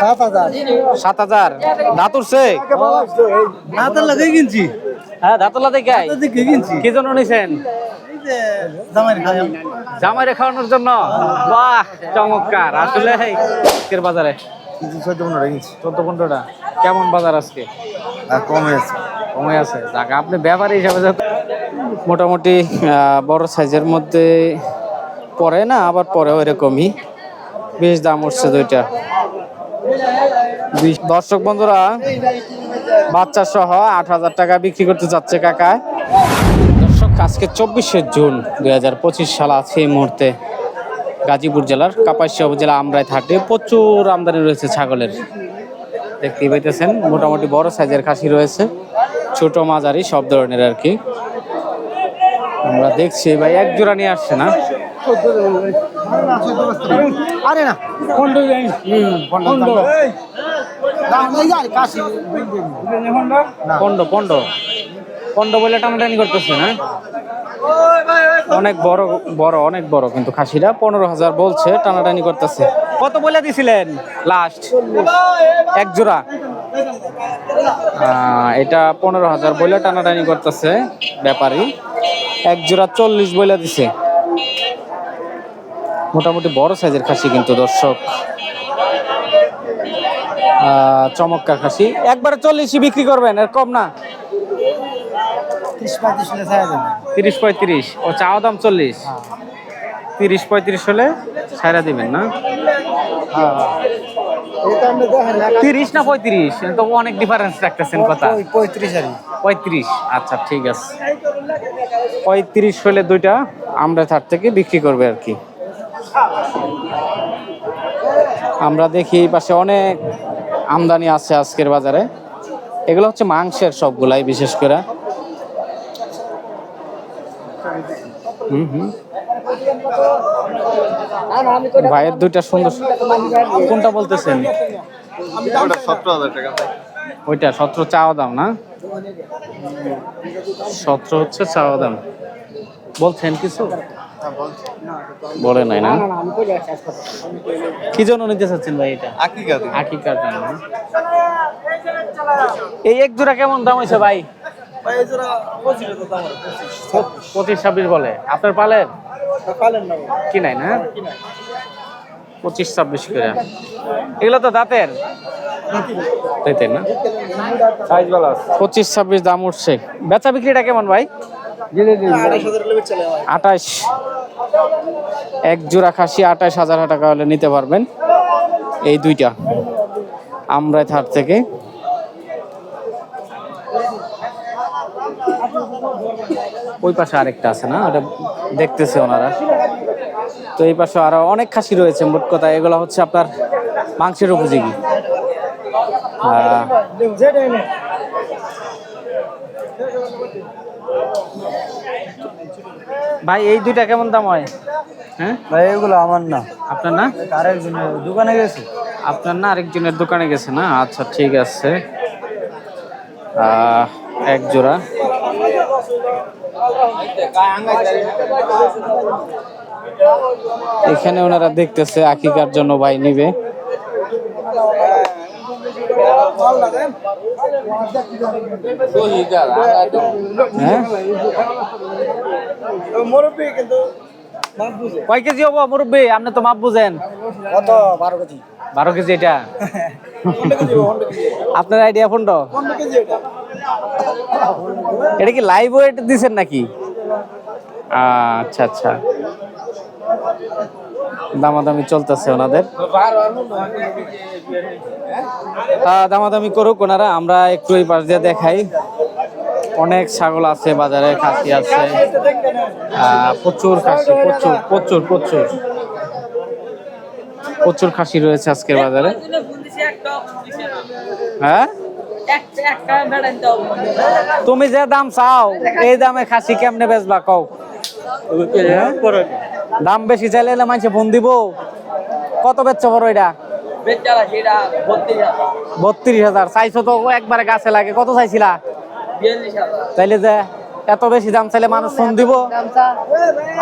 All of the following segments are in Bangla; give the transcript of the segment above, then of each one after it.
সাত হাজার। লাগে কিনছি। হ্যাঁ দাঁতলা কিনছি। কি জন্য নিছেন? জামাই জামাইরে খাওয়ানোর জন্য? বাহ চমৎকার। আসলে আজকের বাজারে চোদ্দ পনেরো কিনছি। চোদ্দ পনেরোটা কেমন বাজার আজকে? আর কম হয়েছে কমে আছে। যাক আপনি ব্যাপারী হিসাবে যত- মোটামুটি বড় সাইজের মধ্যে পরে না আবার পরে এরকমই। বেশ দাম উঠছে দুইটা। দর্শক বন্ধুরা, বাচ্চা সহ আট হাজার টাকা বিক্রি করতে যাচ্ছে কাকা। দর্শক, আজকে চব্বিশে জুন দুই হাজার পঁচিশ সাল আছে এই মুহূর্তে গাজীপুর জেলার কাপাসিয়া উপজেলা আমরাই থাটে প্রচুর আমদানি রয়েছে ছাগলের। দেখতেই পাইতেছেন, মোটামুটি বড় সাইজের খাসি রয়েছে। ছোট মাঝারি, সব ধরনের আর কি। আমরা দেখছি, ভাই এক জোড়া নিয়ে আসছে না? আরে না। পনেরো পনেরো কাশি। পন্ড পন্ড পন্ড বলে টানাটানি করতেছে না? অনেক বড় বড় অনেক বড় কিন্তু খাসিটা পনেরো হাজার বলছে টানাটানি করতেছে। কত বলে দিছিলেন? লাস্ট এক জোড়া। এটা পনেরো হাজার বলে টানাটানি করতেছে ব্যাপারী। এক জোড়া চল্লিশ বলে দিছে। মোটামুটি বড় সাইজের খাসি কিন্তু দর্শক। চমৎকার খাসি। একবারে চল্লিশই বিক্রি করবেন এর কম না। ত্রিশ পঁয়ত্রিশ ও চাওয়া দাম চল্লিশ। তিরিশ পঁয়ত্রিশ হলে সাইরা দিবেন না? তিরিশ না পঁয়ত্রিশ? তো অনেক ডিফারেন্স রাখতেছেন কথা। পঁয়ত্রিশ আর পঁয়ত্রিশ আচ্ছা ঠিক আছে। পঁয়ত্রিশ হলে দুইটা আমরা তার থেকে বিক্রি করবে আর কি। আমরা দেখি এই পাশে অনেক আমদানি আছে আজকের বাজারে। এগুলো হচ্ছে মাংসের সবগুলাই বিশেষ করে। হুম হুম। ভাইয়ের দুইটা সুন্দর কোনটা বলতেছেন? ওইটা সতেরো চাওয়া দাম না? সতেরো হচ্ছে চাওয়া দাম। বলছেন কিছু? বলে নাই না? কি জন্য নিতে চাচ্ছেন ভাই এটা? আকিকা আকিকার জন্য। না? এই এক জোড়া কেমন দাম হয়েছে ভাই? পঁচিশ ছাব্বিশ বলে। আপনার পালের? কি নাই না? পঁচিশ ছাব্বিশ করে। এগুলো তো দাঁতের? দাঁতের। না? পঁচিশ ছাব্বিশ দাম উঠছে। বেচা বিক্রিটা কেমন ভাই? আঠাশ এক জোড়া খাসি আঠাশ হাজার টাকা হলে নিতে পারবেন। এই দুইটা আমরা থার থেকে। ওই পাশে আরেকটা আছে না? ওটা দেখতেছে ওনারা। তো এই পাশে আরও অনেক খাসি রয়েছে, মোট কথা। এগুলো হচ্ছে আপনার মাংসের উপযোগী। ভাই এই দুইটা কেমন দাম হয়? হ্যাঁ? ভাই এগুলো আমার না। আপনার না? আরেকজনের দোকানে গেছে। আপনার না আরেকজনের দোকানে গেছে না? আচ্ছা ঠিক আছে। এক জোড়া। এখানে ওনারা দেখতেছে আকিকার জন্য ভাই নিবে। কয় কেজি হব মুরব্বী? আপনি তো মাপ বুঝেন। কত? বারো কেজি। বারো কেজি এটা? আপনার আইডিয়া ফোনটা পনেরো এটা। এটা কি লাইভ ওয়েট দিছেন নাকি? আচ্ছা আচ্ছা। দামাদামি চলতেছে ওনাদের। দামাদামি করুক ওনারা, আমরা একটু এই পাশ দিয়ে দেখাই। অনেক ছাগল আছে, বাজারে খাসি আছে। প্রচুর খাসি, প্রচুর প্রচুর প্রচুর। প্রচুর খাসি রয়েছে আজকের বাজারে। হ্যাঁ? তুমি যে দাম চাও, এই দামে খাসি কেমনে বেচবা কও? দাম বেশি চাইলে না মানুষে ফোন দিব। কত বেচছো বড় এটা? বত্রিশ হাজার। চাইছো তো একবারে গাছে লাগে। কত চাইছিলা? চাইলে যে এত বেশি দাম চাইলে মানুষ ফোন দিব।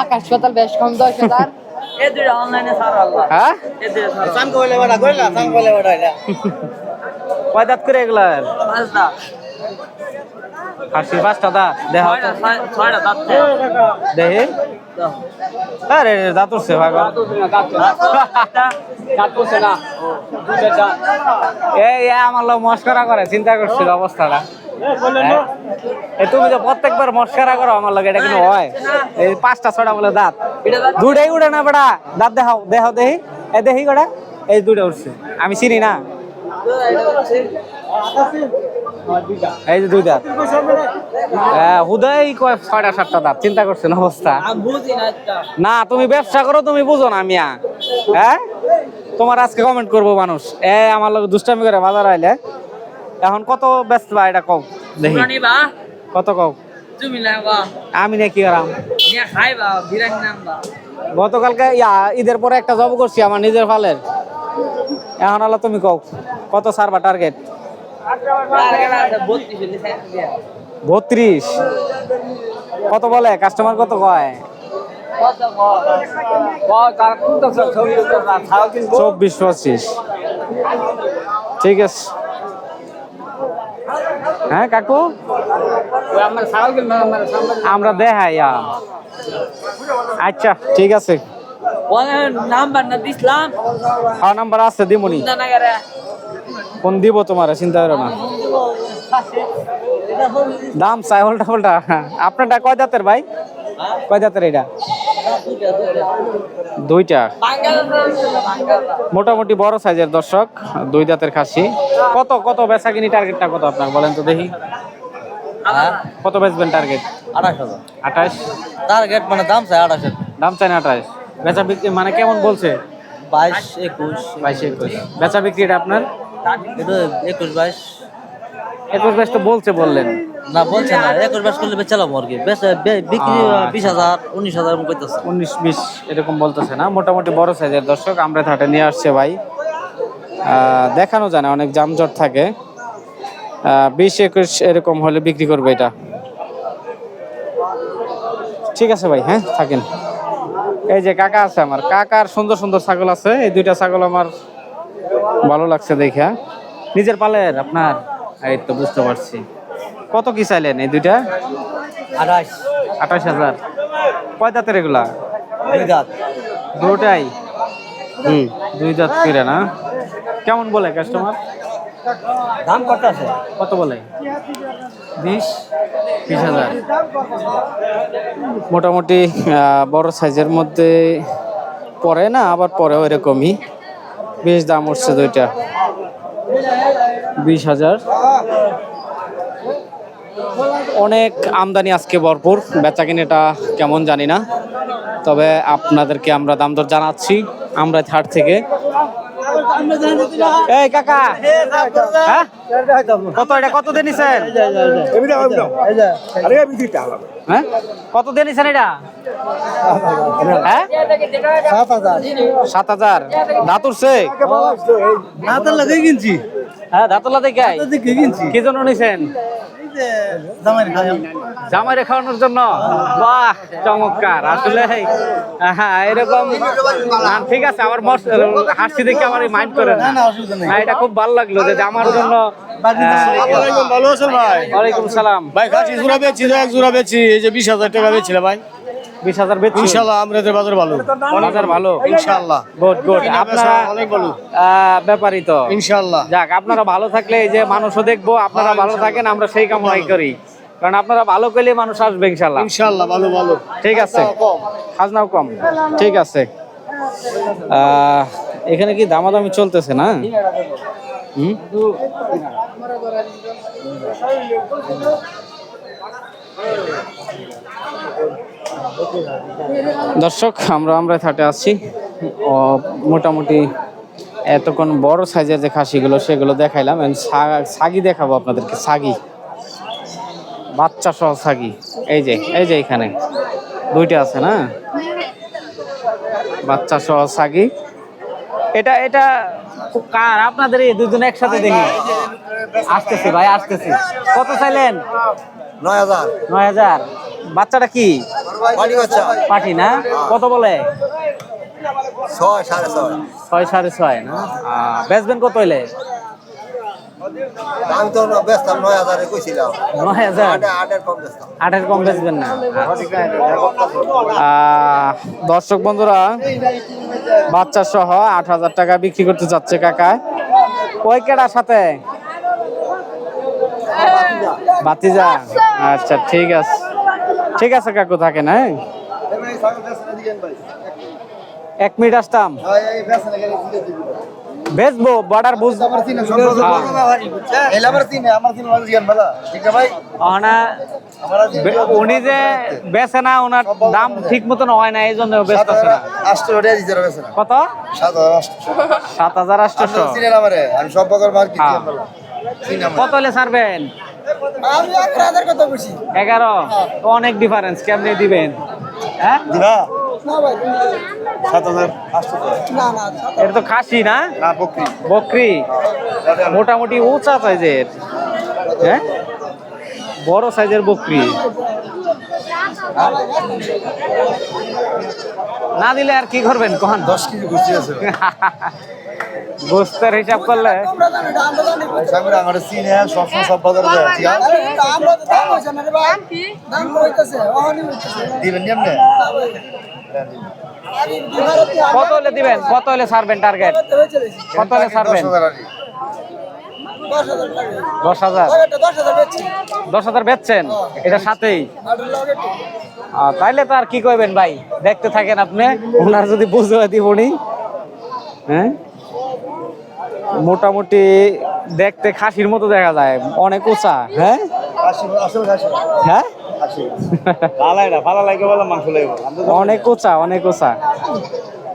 আকাশ পাতাল বেশ কম দশ হাজার। হ্যাঁ? কয় দাঁত করে এগুলা? পাঁচটা খাসি পাঁচটা দাঁত দেখা আরে দাঁত উঠছে এই আমার লোক মস্করা করে চিন্তা করছিল অবস্থাটা? এই তুমি যে প্রত্যেকবার মস্করা করো আমার লোক এটা কিন্তু হয়। এই পাঁচটা ছটা বলে দাঁত। দুটাই উড়ে না বেটা। দাঁত দেখাও দেখাও দেখি এ দেখি কটা? এই দুটো উঠছে। আমি চিনি না। এই যে দুই দাঁত হ্যাঁ হুদাই কয় ছয়টা সাতটা দাঁত? চিন্তা করছেন অবস্থা? বুঝি না তুমি ব্যবসা করো তুমি বুঝো না মিয়া। হ্যাঁ? তোমার আজকে কমেন্ট করব মানুষ। এ আমার লোক দুষ্টামি করে বাজার আইলে। এখন কত ব্যস্ত বা এটা কও। দেখি। কত কও? তুমি আমি না কি করাম? নিয়ে খাই বা বিরিয়ানি নাম বা গতকালকে ইয়া ঈদের পরে একটা জব করছি আমার নিজের ফালের। এখন হলো তুমি কও কত সারবা টার্গেট বত্রিশ। কত বলে? কাস্টমার কত কয়? চব্বিশ পঁচিশ। ঠিক আছে। হ্যাঁ কাকু? আমার দেখাই। আচ্ছা ঠিক আছে। নাম্বার না দিছিলাম। খাওয়া নাম্বার আছে দিমুনি। কোন দিব তোমার? চিন্তা করো না। দাম চাই উল্টা উল্টা আপনারটা কয় জাতের ভাই? কয় জাতের এটা? দুইটা। মোটামুটি বড় সাইজের দর্শক দুই দাঁতের খাসি। কত কত বেচা কিনি টার্গেটটা কত আপনার? বলেন তো দেখি। কত বেচবেন টার্গেট আঠাশ হাজার। আঠাশ? টার্গেট মানে দাম চাই আড়াইশ দাম চাই না আঠাশ। বেচা বিক্রি মানে কেমন বলছে? বাইশ একুশ। বাইশ একুশ। বেচা বিক্রিটা আপনার? একুশ বাইশ। একুশ বাইশ তো বলছে বললেন। না বলছে না একুশ বাইশ করলে বেচালাম আর কি। বিক্রি আচ্ছা। বিশ হাজার উনিশ হাজার করতেছে উনিশ বিশ এরকম বলতেছে না। মোটামুটি বড় সাইজের দর্শক আমরা হাটে নিয়ে আসছে ভাই। দেখানো যায় না অনেক যানজট থাকে। বিশ একুশ এরকম হলে বিক্রি করবে এটা। ঠিক আছে ভাই হ্যাঁ থাকেন। এই যে কাকা আছে আমার। কাকার সুন্দর সুন্দর ছাগল আছে। এই দুইটা ছাগল আমার ভালো লাগছে দেখা নিজের পালের আপনার? এই তো বুঝতে পারছি। কত কি চাইলেন এই দুইটা? আড়াইশ আঠাশ হাজার। কয় দাঁতের এগুলা? দুই দাঁত। দুটাই? হুম। দুই দাঁত ফিরে না? কেমন বলে কাস্টমার দাম কত আছে? কত বলে? বিশ? বিশ হাজার। মোটামুটি বড় সাইজের মধ্যে পরে না আবার পরে ওইরকমই বেশ দাম উঠছে দুইটা। বিশ হাজার। অনেক আমদানি আজকে ভরপুর। বেচা কিনেটা কেমন জানি না। তবে আপনাদেরকে আমরা দাম দর জানাচ্ছি। আমরা থার্ড থেকে। এই কাকা হ্যাঁ? কত এটা কত দিয়ে নিছেন? হ্যাঁ? কত দিয়ে নিছেন এটা? হ্যাঁ? সাত হাজার। দাঁত উঠছে? না লাগে কিনছি। হ্যাঁ দেখে কিনছি। কি জন্য নিছেন? জামাই খাওয়ানোর জন্য? বাহ চমৎকার। আসলে হ্যাঁ এরকম ঠিক আছে আমার হাসি দেখে আমার মাইন্ড করে না। না অসুবিধা নেই। না, এটা খুব ভালো লাগল যে আমার জন্য ভালো আছেন ভাই? ওয়ালাইকুম সালাম। ভাই খাসি জোড়া বেচছি এক জোড়া বেচছি এই যে বিশ হাজার টাকা বেছিল ভাই। বিশ হাজার বেচছি। ইনশাল্লাহ আমাদের বাজার ভালো। হাজার ভালো। ইনশাল্লাহ গুড গুড আপনারা অনেক ভালো। ব্যাপারই তো। ইনশাল্লাহ যাক আপনারা ভালো থাকলে এই যে মানুষও দেখব আপনারা ভালো থাকেন আমরা সেই কামনাই করি। কারণ আপনারা ভালো করলে মানুষ আসবে ইনশাল্লাহ ইনশাল্লাহ ভালো ভালো। ঠিক আছে। খাজনাও কম। ঠিক আছে। আহ, এখানে কি দামাদামি চলতেছে না? হুম? দর্শক আমরা আমরা থাটে আসছি মোটামুটি এতক্ষণ বড় সাইজের যে খাসিগুলো সেগুলো দেখাইলাম। সাগি দেখাবো আপনাদেরকে সাগি। বাচ্চা সহ সাগি। এই যে এই যে এখানে। দুইটা আছে না? বাচ্চা সহ সাগি। এটা এটা কার? আপনাদের এই দুজন একসাথে দেখি। আসতেছি ভাই আসতেছি। কত চাইলেন? নয় হাজার। নয় হাজার। বাচ্চাটা কি? পাঠি না? কত বলে? ছয় সাড়ে ছয়। ছয় সাড়ে ছয় না? আহ, বেচবেন কত হইলে? আমি তো ব্যস্ত নয় হাজারে কইছিলাম। নয় হাজার? আটের কম ব্যস্ত। আটের কম বেচবেন না? দর্শক বন্ধুরা বাচ্চা সহ আট হাজার টাকা বিক্রি করতে যাচ্ছে কাকা কয় কেটার সাথে? বাতিজা। আচ্ছা ঠিক আছে। ঠিক আছে কাকু থাকেন হ্যাঁ? এক মিনিট আসতাম। বেচবো বর্ডার বুঝ অনা বে- উনি যে বেচে না ওনার দাম ঠিক মতন হয় না এই জন্য বেচতেছে না। কত? সাত হাজার আটশো। আমি সব প্রকার মার্কেট হ্যাঁ। কত হলে ছাড়বেন? আমি এগারো? হাজার তো অনেক ডিফারেন্স কেমনি দিবেন? হ্যাঁ? না না এটা তো খাসি না? না বকরি। বকরি? মোটামুটি উঁচা সাইজের। হ্যাঁ? বড় সাইজের বকরি। না দিলে আর কি করবেন কখন দশ কেজি গুছি আছে। গোস্তের হিসাব করলে কত? হলে দিবেন? কত হলে সারবেন টার্গেট কত হলে ছাড়বেন? দশ হাজার দশ হাজার? বেচছেন? এটা সাথেই? তাইলে তো আর কি কইবেন ভাই? দেখতে থাকেন আপনি। ওনার যদি বুঝে দিব উনি। হ্যাঁ? মোটামুটি দেখতে খাসির মতো দেখা যায়। অনেক উঁচা। হ্যাঁ? হ্যাঁ? ভালাই না ভালো লাগে বলে মাংস লাগবে অনেক উঁচা অনেক উঁচা।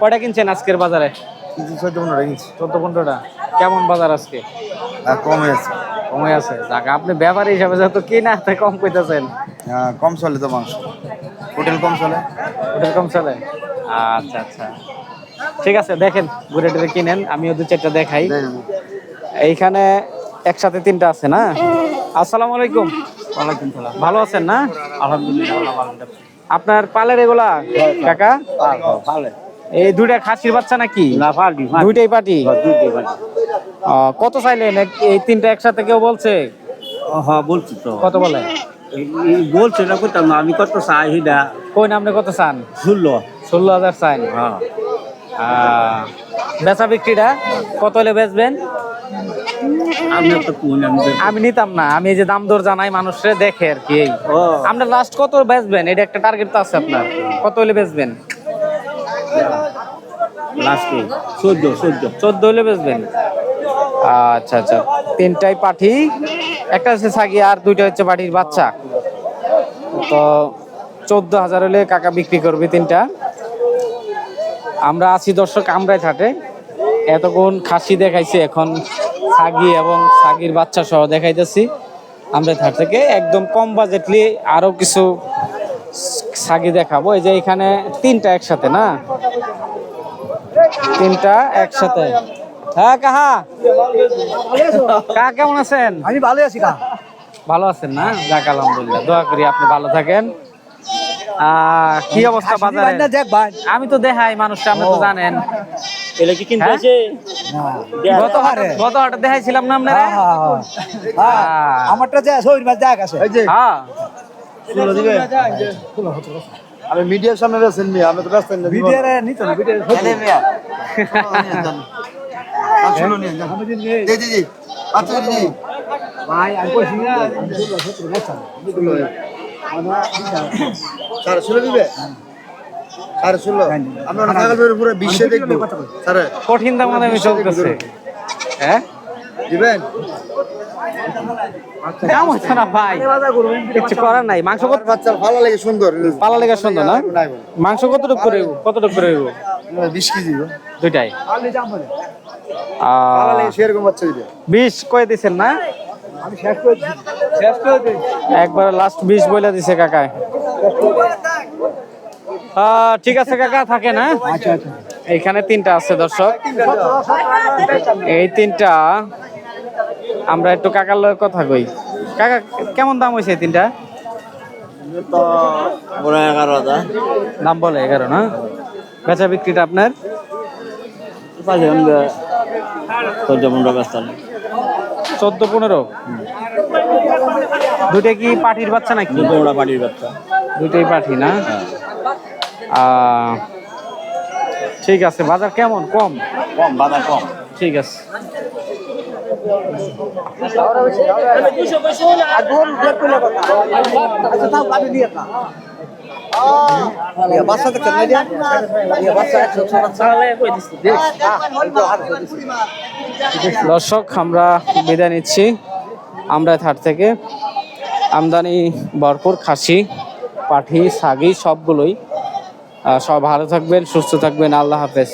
কয়টা কিনছেন আজকের বাজারে? চোদ্দ পনেরো ইঞ্চ চোদ্দ পনেরোটা। কেমন বাজার আজকে? কম হয়েছে কমে আছে। যাক আপনি ব্যাপারী হিসাবে যত কিনা তাই কম কইতেছেন। হ্যাঁ, কম চলে তো মাংস। হোটেল কম চলে। ওটার কম চলে? আচ্ছা আচ্ছা। ঠিক আছে দেখেন ঘুরে টুরে কিনেন আমিও দু চারটা দেখাই। এইখানে একসাথে তিনটা আছে না? আসসালামু আলাইকুম। ওয়ালাইকুম সালাম। ভালো আছেন না? আলহামদুলিল্লাহ আপনার পালের এগুলা কাকা? এই দুইটা খাসির বাচ্চা নাকি? না পারবি দুইটাই পাটি আহ, কত চাইলেন এই তিনটা একসাথে কেউ বলছে? হ্যাঁ বলছি তো। কত বলে? বলছে না করতাম না আমি কত চাই সেটা? কোন আপনি কত চান? শুনলো ষোলো হাজার চান হ্যাঁ। বেচা বিক্রিটা কত হলে বেচবেন? আমি নিতাম না আমি এই যে দাম দর জানাই মানুষরে দেখে আর কি এই। ও। আমরা লাস্ট কত বেচবেন? এটা একটা টার্গেট তো আছে আপনার। কত হলে বেচবেন? লাস্টে চোদ্দ চোদ্দ। চোদ্দ হলে বেচবেন? আচ্ছা আচ্ছা। তিনটাই পাঠি, একটা হচ্ছে ছাগি আর দুইটা হচ্ছে পাঠির বাচ্চা। তো চোদ্দ হাজার হলে কাকা বিক্রি করবে তিনটা। আমরা আছি দর্শক আমরাই থাটে। এতক্ষণ খাসি দেখাইছি, এখন ছাগি এবং ছাগির বাচ্চা সহ দেখাইতেছি। আমরা থাট থেকে একদম কম বাজেটলি আরও কিছু ছাগি দেখাবো। এই যে এখানে তিনটা একসাথে না? তিনটা একসাথে। হ্যাঁ কাহা? কাহা কেমন আছেন? আমি ভালো আছি কা ভালো আছেন না? যাক আলহামদুলিল্লাহ। দোয়া করি আপনি ভালো থাকেন। কি অবস্থা বাজারে আমি তো দেখাই মানুষটা আপনি তো জানেন। কি কিনতে হ্যাঁ? আছে গত হাটে গত হাটে দেখাইছিলাম না আপনারা? আমারটা যে শরীর মাছ দেখ আছে। হ্যাঁ। আমি মিডিয়ার সামনে আছেন মি আমি তো ব্যস্ত না। মিডিয়ার নিত না মিডিয়ার নি দে দি দি আচ্ছা ভাই আমি কইছি না স্যার শুনে দিবে? স্যার শুনলো? আমরা নাগালের পুরো বিশ্বে দেখব। স্যার কঠিন দাম আমি চলতেছে। হ্যাঁ? দিবেন? নাই। মাংস কত বাচ্চা ভালো লাগে সুন্দর। পালা লেগে সুন্দর না? মাংস কতটুকু করে কতটুকু করে? বিশ কেজি দুইটাই। সেরকম বাচ্চা বিশ কয়ে দিছেন না? একবার লাস্ট বিশ বলে দিছে কাকায়। আহ, ঠিক আছে কাকা থাকে না আচ্ছা আচ্ছা। এইখানে তিনটা আছে দর্শক। এই তিনটা আমরা একটু কাকার লগে কথা কই। কাকা কেমন দাম হয়েছে তিনটা? এগারো হাজার। দাম বলে এগারো না? বেচা বিক্রিটা আপনার চোদ্দ পনেরো চোদ্দ পনেরো দুইটা কি পাটির বাচ্চা নাকি পনেরো পাটির বাচ্চা দুটোই পাঠি না ঠিক আছে বাজার কেমন কম কম বাজার কম ঠিক আছে বাচ্চা একশো দর্শক আমরা বিদায় নিচ্ছি আমরা থার থেকে। আমদানি ভরপুর খাসি পাঠি সাগি সবগুলোই। সব ভালো থাকবেন সুস্থ থাকবেন। আল্লাহ হাফেজ।